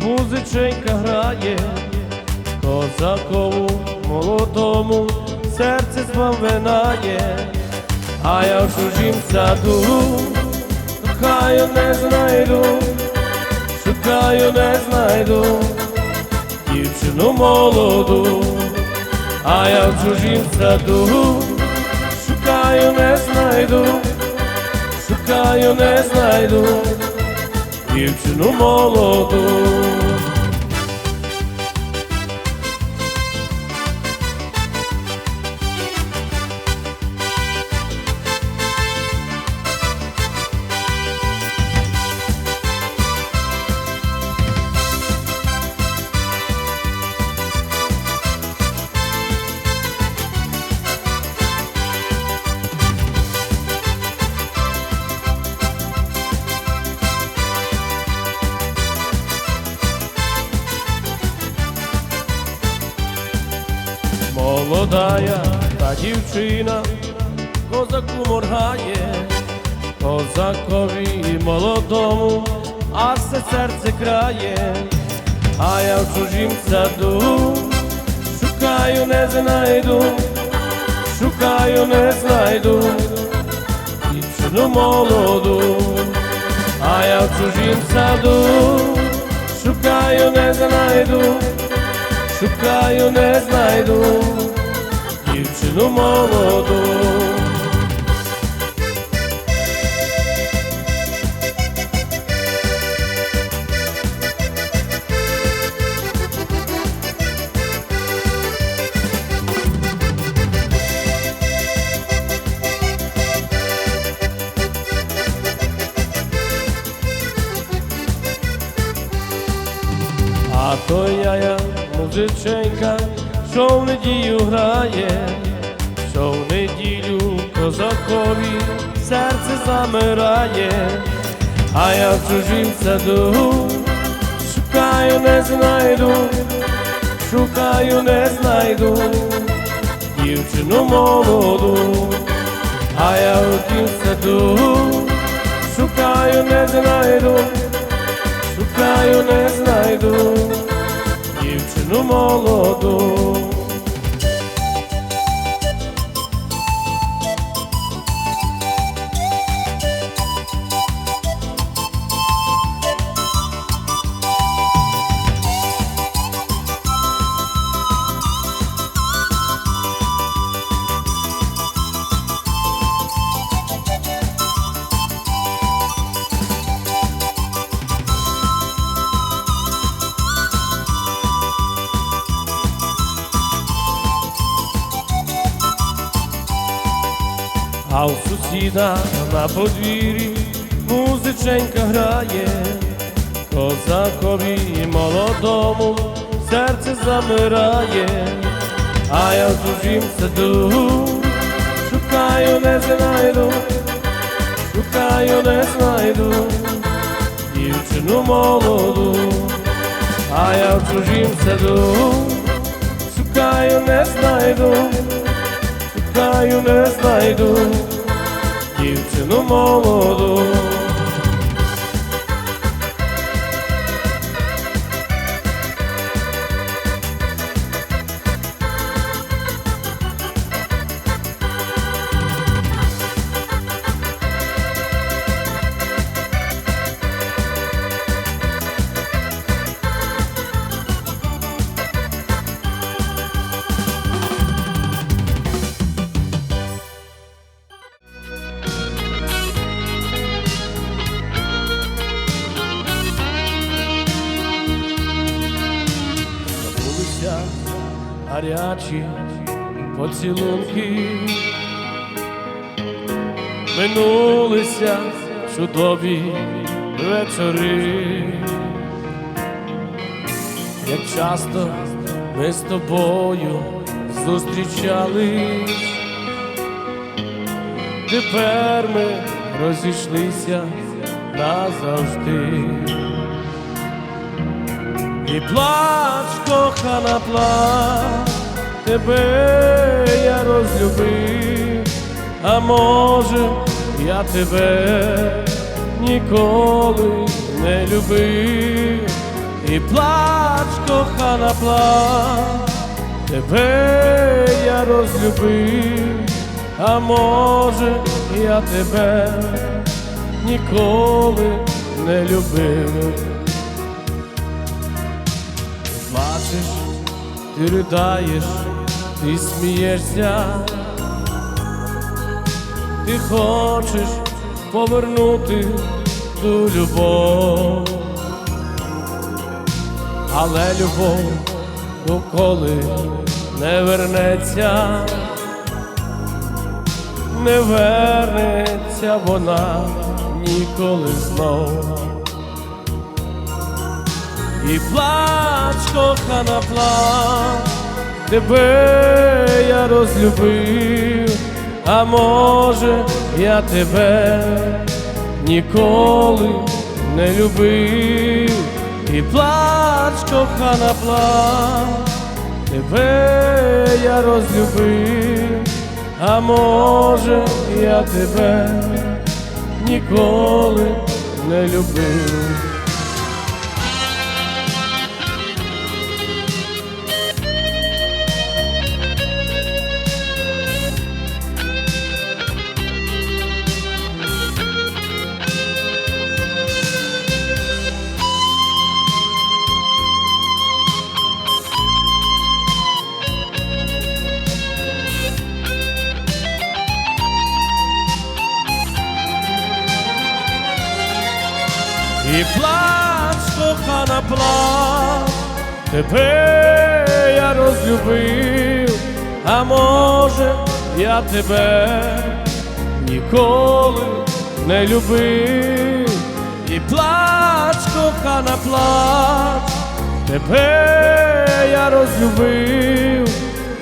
музиченька грає, козакову молодому серце звавинає, а я в чужім саду кохаю не знайду, шукаю не знайду дівчину молоду, а я в чужім саду шукаю не знайду, шукаю не знайду יע איז נאָך Молодая та дівчина козаку моргає, козакові молодому, а все серце крає, а я в чужім саду шукаю, не знайду, шукаю, не знайду дівчину молоду, а я в чужім саду шукаю, не знайду шукаю, не знайду дівчину молоду. А то я, я музиченька, що в неділю грає, козакові серце замирає, а я в чужім саду. Шукаю, не знайду, шукаю, не знайду дівчину молоду, а я в тім саду. Шукаю, не знайду шукаю, не знайду дівчину молоду. А у сусіда на подвір'ї музиченька грає, козакові молодому серце замирає, а я в чужім саду шукаю, не знайду, шукаю, не знайду дівчину молоду, а я в чужім саду шукаю, не знайду шукаю, не знайду дівчину молоду. Забулися гарячі поцілунки, минулися чудові вечори, як часто ми з тобою зустрічались, тепер ми розійшлися назавжди. І плач, кохана, плач, тебе я розлюбив, а може я тебе ніколи не любив, і плач, кохана, плач, тебе я розлюбив, а може я тебе ніколи не любив. Плачеш, ти ридаєш, ти смієшся, ти хочеш повернути ту любов, але любов ніколи не вернеться, не вернеться вона ніколи знов. І плач, кохана, плач, тебе я розлюбив, а може я тебе ніколи не любив, і плач, кохана, плач, тебе я розлюбив, а може я тебе ніколи не любив. І плач, кохана, плач, тебе я розлюбив, а може я тебе ніколи не любив, і плач, кохана, плач, тебе я розлюбив,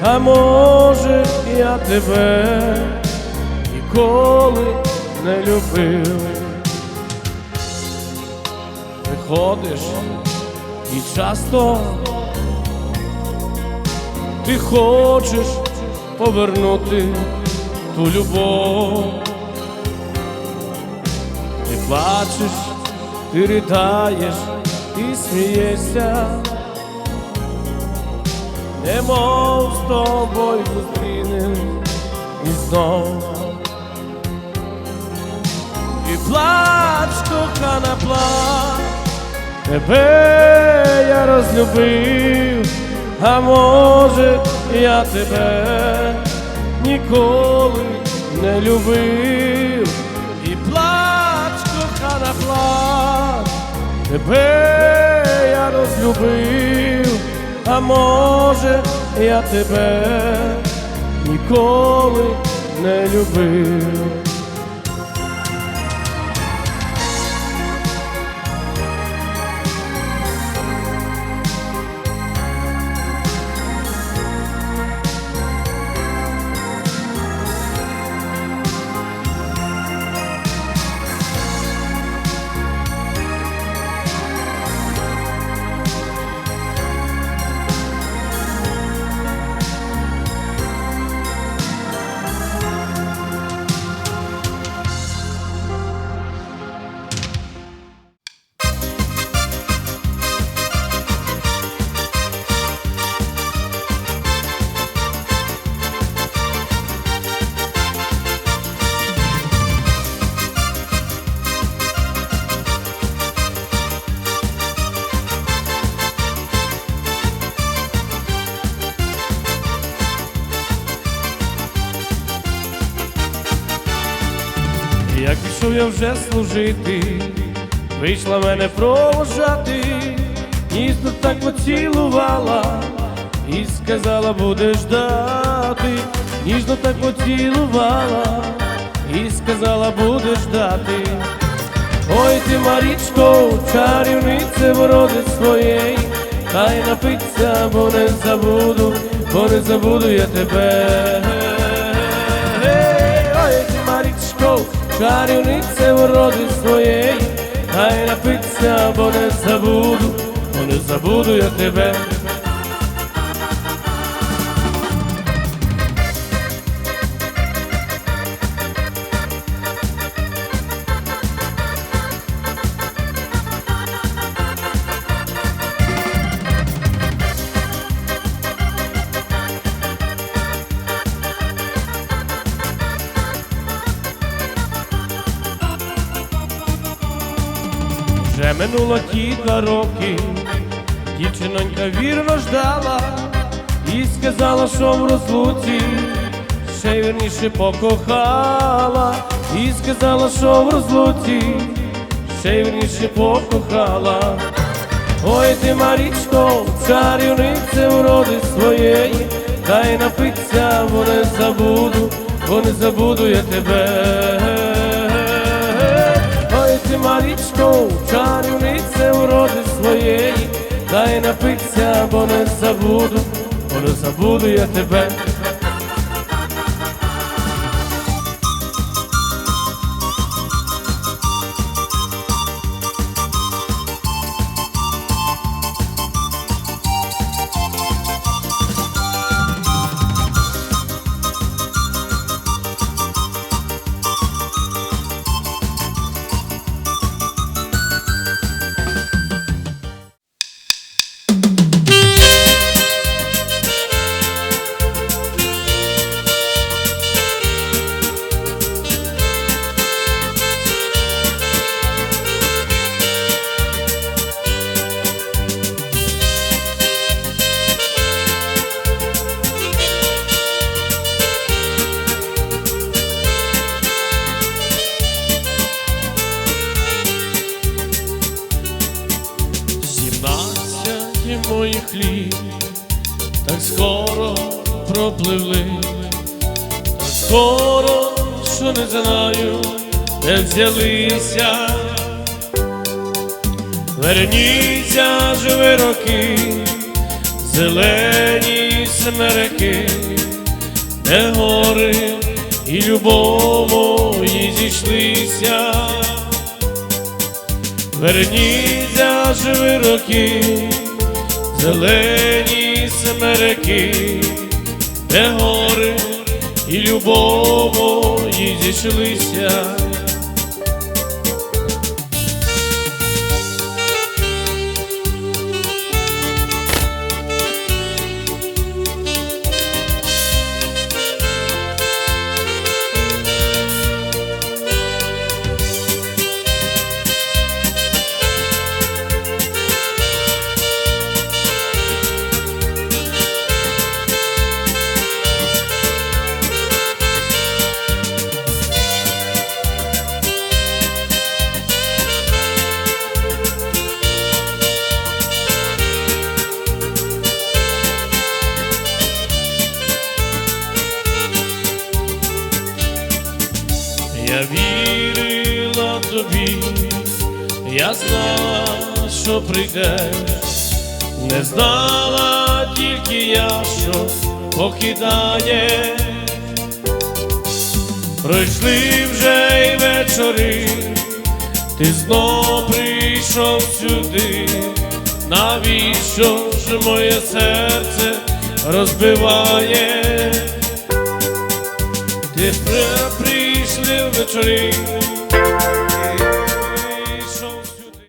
а може я тебе ніколи не любив приходиш і часто ти хочеш повернути ту любов, ти плачеш, ти ридаєш і смієшся, немов з тобою зустрінем і знов. І плач, кохана, плач, тебе я розлюбив, а може я тебе ніколи не любив, і плач, кохана, плач, тебе я розлюбив, а може я тебе ніколи не любив. Я вже служити, вийшла мене провожати, нісно так поцілувала і сказала, будеш ждати, ніжно так поцілувала і сказала, будеш ждати. Ой ти, Марічко, чарівнице вроди своєї, хай напиться, бо не забуду, бо не забуду я тебе. Чарівнице вроди своєї, хай напиться, бо не забуду, бо не забуду я тебе. Вже минуло ті два роки, дівчинонька вірно ждала і сказала, що в розлуці ще й вірніше покохала, і сказала, що в розлуці ще й вірніше покохала. Ой ти, Марічко, чарівнице вроди своєї, дай напиться, бо не забуду, бо не забуду я тебе. Ти, Марічко, чарівнице вроди своєї, дай напитися, бо не забуду, бо не забуду я тебе. Пропливли, так скоро, що не знаю, де взялися. Верніться ж ви роки, зелені смереки, де гори і любов мої зійшлися. Верніться ж ви роки, зелені смереки, де гори і любов мої зійшлися. Прийдеш, не знала тільки я, що покидає. Пройшли вже й вечори, ти знов прийшов сюди, навіщо ж моє серце розбиває? Ти при- прийшли ввечері,